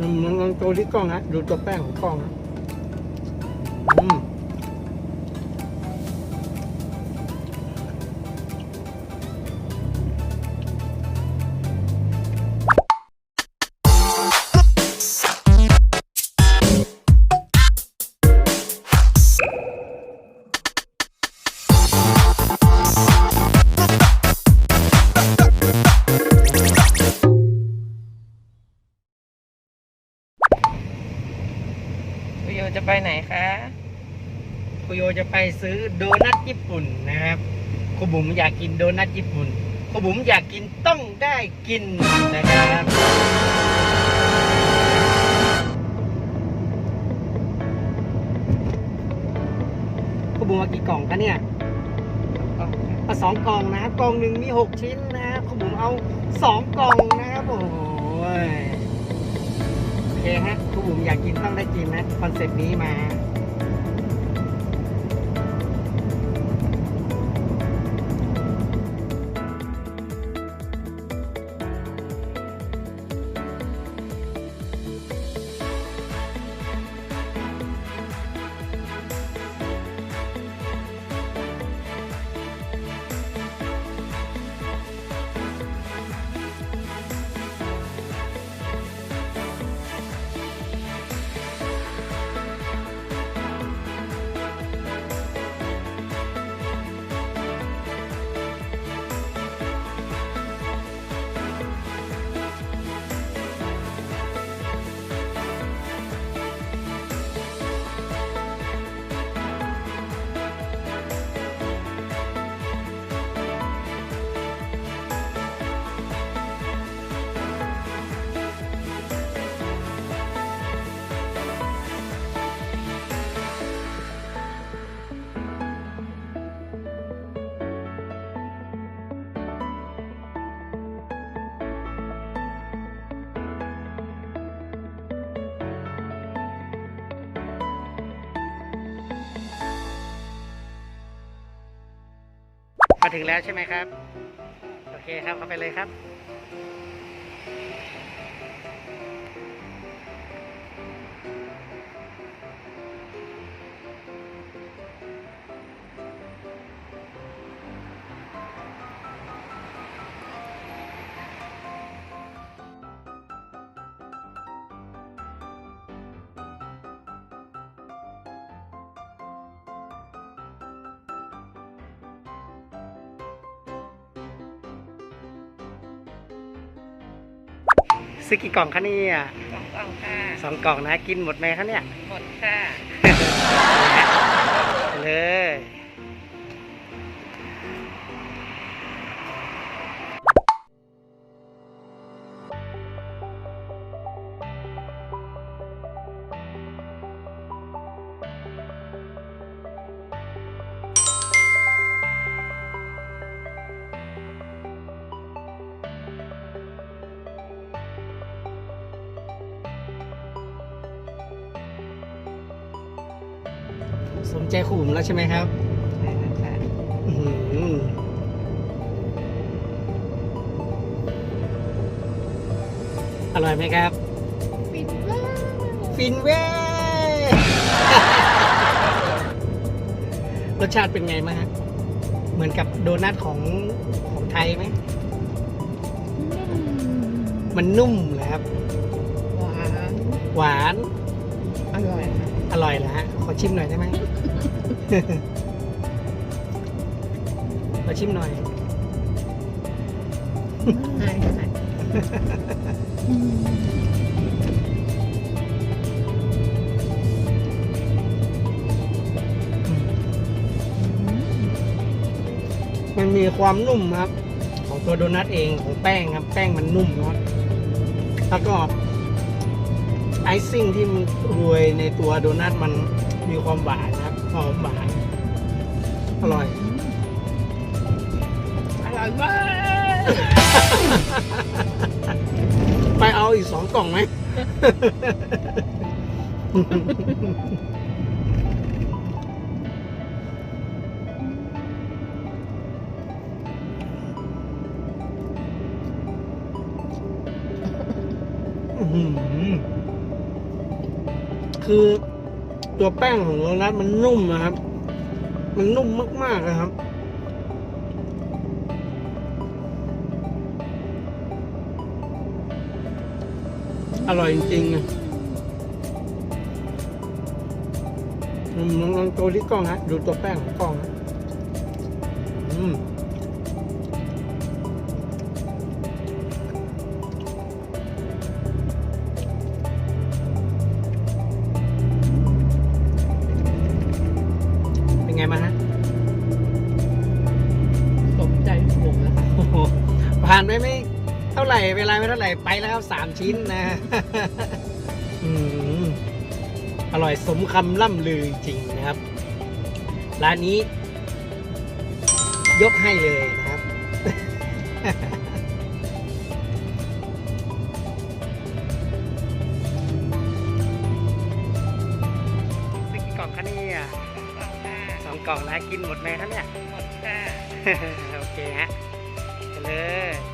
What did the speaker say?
มันมันมันตัวที่กล้องฮะดูตัวแป้งของกล้องฮะอืม ไปไหนคะคุโยจะไปซื้อโดนัทญี่ปุ่นนะครับคุบุ๋มอยากกินโดนัทญี่ปุ่นคุบุ๋มอยากกินต้องได้กินนะครับคุบุ๋มมากี่กล่องคะเนี่ยมาสองกล่องนะครับกล่องหนึ่งมีหกชิ้นนะครับคุณผมเอาสองกล่องนะครับโอ้โหย เคฮะคุณผมอยากกินต้องได้กินนะคอนเซ็ปต์นี้มา มาถึงแล้วใช่ไหมครับ โอเคครับเข้าไปเลยครับ ซื้อกี่กล่องคะเนี่ยสองกล่องค่ะสองกล่องนะ กินหมดไหมคะเนี่ย หมดค่ะไปเลย สนใจขู่ผมแล้วใช่ไหมครับใช่แล้วค่ะอื้อหืออร่อยไหมครับ ปิดว่าฟินเว้ย รสชาติเป็นไงมางฮะเหมือนกับโดนัทของของไทยไหม มันนุ่มเหรอครับ หวาน หวาน อร่อยค่ะ อร่อยเหรอฮะ ขอชิมหน่อยได้ไหม ขอชิมหน่อยใช่ค่ะมันมีความนุ่มครับ ของตัวโดนัทเองของแป้งครับ แป้งมันนุ่มเนาะแล้วก็ ไอซิ่งที่มันโรยในตัวโดนัทมันมีความหวานครับหอมหวาน อร่อย อร่อยมาก ไปเอาอีกสองกล่องไหม อื้อหือ คือตัวแป้งของโดนัทมันนุ่มนะครับ มันนุ่มมากๆนะครับ อร่อยจริงๆนะลองลองตัวที่กล้องฮะ ดูตัวแป้งของกล้องฮะ ผ่านไปไม่เท่าไหร่เวลาไม่เท่าไหร่ไปแล้วครับสามชิ้นนะอืมอร่อยสมคำล่ำลือจริงๆนะครับ ร้านนี้ ยกให้เลยนะครับซื้อกี่กล่องคะเนี่ยสองกล่องแล้วกินหมดไหมคะเนี่ย หมดค่ะ โอเคฮะ 예.